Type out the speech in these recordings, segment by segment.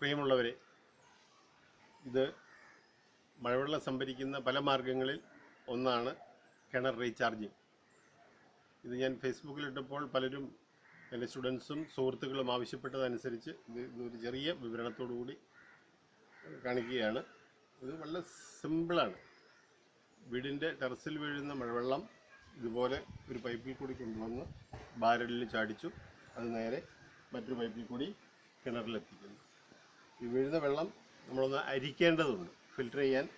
പ്രിയമുള്ളവരെ ഇത് മഴവെള്ളം സംഭരിക്കുന്ന പല മാർഗങ്ങളിൽ ഒന്നാണ് കിണർ റീചാർജിങ്. ഇത് ഞാൻ ഫേസ്ബുക്കിലിട്ടപ്പോൾ പലരും എന്റെ സ്റ്റുഡൻസും സുഹൃത്തുക്കളും ആവശ്യപ്പെട്ടതനുസരിച്ച് ഇത് ഇതൊരു ചെറിയ വിവരണത്തോടു കൂടി കാണിക്കുകയാണ്. ഇത് വളരെ സിമ്പിളാണ്. വീടിന്റെ ടെറസിൽ വീഴുന്ന മഴവെള്ളം ഇതുപോലെ ഒരു പൈപ്പിൽ കൂടി കൊണ്ടുവന്ന് ബാരലിൽ ചാടിച്ചു. അത് നേരെ മറ്റൊരു പൈപ്പിൽ കൂടി കിണറിലെത്തിക്കുന്നു. ഈ വീഴുന്ന വെള്ളം നമ്മളൊന്ന് അരിക്കേണ്ടതുണ്ട്. ഫിൽറ്റർ ചെയ്യാൻ.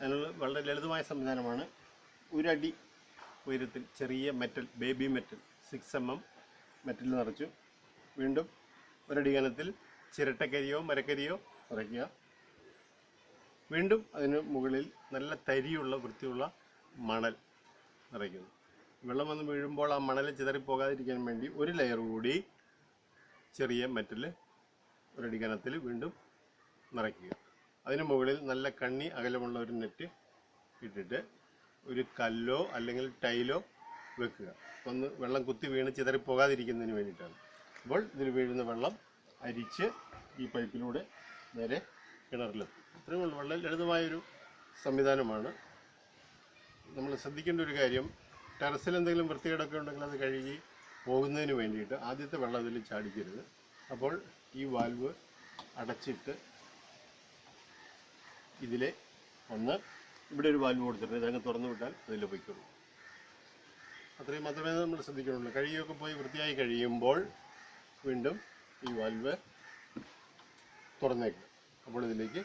അതിനുള്ള വളരെ ലളിതമായ സംവിധാനമാണ്. ഒരടി ഉയരത്തിൽ ചെറിയ metal baby metal six M M metal നിറച്ചു. വീണ്ടും ഒരടി കനത്തിൽ ചിരട്ടക്കരിയോ മരക്കരിയോ നിറയ്ക്കുക. വീണ്ടും അതിന് മുകളിൽ നല്ല തരിയുള്ള വൃത്തിയുള്ള മണൽ നിറയ്ക്കുന്നു. വെള്ളം വന്ന് വീഴുമ്പോൾ ആ മണൽ ചിതറിപ്പോകാതിരിക്കാൻ വേണ്ടി ഒരു ലെയർ കൂടി ചെറിയ മെറ്റൽ ഒരടി കനത്തിൽ വീണ്ടും നിറയ്ക്കുക. അതിന് മുകളിൽ നല്ല കണ്ണി അകലമുള്ള ഒരു നെറ്റ് ഇട്ടിട്ട് ഒരു കല്ലോ അല്ലെങ്കിൽ ടൈലോ വെക്കുക. ഒന്ന് വെള്ളം കുത്തി വീണ് ചിതറിപ്പോകാതിരിക്കുന്നതിന് വേണ്ടിയിട്ടാണ്. അപ്പോൾ ഇതിൽ വീഴുന്ന വെള്ളം അരിച്ച് ഈ പൈപ്പിലൂടെ നേരെ കിണറിലെത്തും. ഇത്രയും ഉള്ളൂ. വളരെ ലളിതമായൊരു സംവിധാനമാണ്. നമ്മൾ ശ്രദ്ധിക്കേണ്ട ഒരു കാര്യം ടെറസിൽ എന്തെങ്കിലും വൃത്തികേടൊക്കെ ഉണ്ടെങ്കിൽ അത് കഴുകി പോകുന്നതിന് വേണ്ടിയിട്ട് ആദ്യത്തെ വെള്ളം അതിൽ ചാടിക്കരുത്. അപ്പോൾ ഈ വാൽവ് അടച്ചിട്ട് ഇതിലെ ഒന്ന് ഇവിടെ ഒരു വാൽവ് കൊടുത്തിട്ടുണ്ട്. ഇതങ്ങ് തുറന്നു വിട്ടാൽ അതിൽ പൊയ്ക്കുള്ളൂ അത്രയും മാത്രമേ നമ്മൾ ശ്രദ്ധിക്കുന്നുള്ളൂ കഴുകിയൊക്കെ പോയി വൃത്തിയായി കഴിയുമ്പോൾ വീണ്ടും ഈ വാൽവ് തുറന്നേക്കുക അപ്പോൾ ഇതിലേക്ക്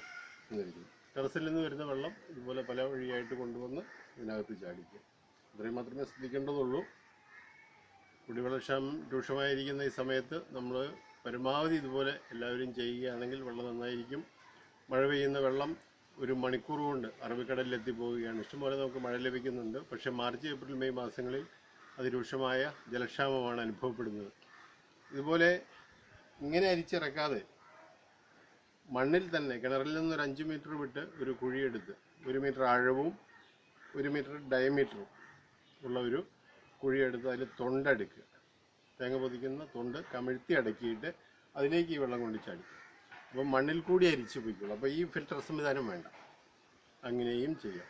വന്നിരിക്കും ടെറസിൽ നിന്ന് വരുന്ന വെള്ളം ഇതുപോലെ പല വഴിയായിട്ട് കൊണ്ടുവന്ന് ഇതിനകത്ത് ചാടിക്കുക അത്രയും മാത്രമേ ശ്രദ്ധിക്കേണ്ടതുള്ളൂ. കുടിവെള്ളക്ഷാമം രൂക്ഷമായിരിക്കുന്ന ഈ സമയത്ത് നമ്മൾ പരമാവധി ഇതുപോലെ എല്ലാവരും ചെയ്യുകയാണെങ്കിൽ വെള്ളം നന്നായിരിക്കും. മഴ പെയ്യുന്ന വെള്ളം ഒരു മണിക്കൂർ കൊണ്ട് അറബിക്കടലിൽ എത്തിപ്പോവുകയാണ് ഇഷ്ടംപോലെ നമുക്ക് മഴ ലഭിക്കുന്നുണ്ട്. പക്ഷേ മാർച്ച് ഏപ്രിൽ മെയ് മാസങ്ങളിൽ അതിരൂക്ഷമായ ജലക്ഷാമമാണ് അനുഭവപ്പെടുന്നത്. ഇതുപോലെ ഇങ്ങനെ അരിച്ചിറക്കാതെ മണ്ണിൽ തന്നെ കിണറിൽ നിന്ന് ഒരു അഞ്ച് മീറ്റർ വിട്ട് ഒരു കുഴിയെടുത്ത് ഒരു മീറ്റർ ആഴവും ഒരു മീറ്റർ ഡയമീറ്ററും ഉള്ള ഒരു കുഴിയെടുത്ത് അതിൽ തൊണ്ടടുക്കുക. തേങ്ങ പൊതിക്കുന്ന തൊണ്ട് കമിഴ്ത്തി അടക്കിയിട്ട് അതിലേക്ക് ഈ വെള്ളം കൊണ്ട് ചാടി അപ്പം മണ്ണിൽ കൂടി അരിച്ചു പോയിക്കോളും അപ്പോൾ ഈ ഫിൽട്ടർ സംവിധാനം വേണ്ട. അങ്ങനെയും ചെയ്യാം.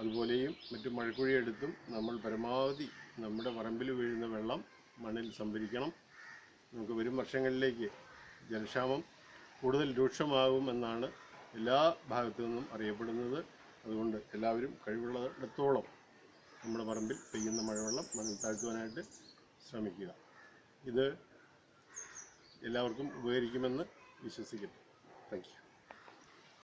അതുപോലെയും മറ്റു മഴക്കുഴി എടുത്തും നമ്മൾ പരമാവധി നമ്മുടെ പറമ്പിൽ വീഴുന്ന വെള്ളം മണ്ണിൽ സംഭരിക്കണം. നമുക്ക് വരും വർഷങ്ങളിലേക്ക് ജലക്ഷാമം കൂടുതൽ രൂക്ഷമാകുമെന്നാണ് എല്ലാ ഭാഗത്തു നിന്നും അറിയപ്പെടുന്നത്. അതുകൊണ്ട് എല്ലാവരും കഴിവുള്ളിടത്തോളം നമ്മുടെ പറമ്പിൽ പെയ്യുന്ന മഴവെള്ളം മണ്ണിൽ താഴ്ത്തുവാനായിട്ട് ശ്രമിക്കുക. ഇത് എല്ലാവർക്കും ഉപകരിക്കുമെന്ന് വിശ്വസിക്കുന്നു. താങ്ക്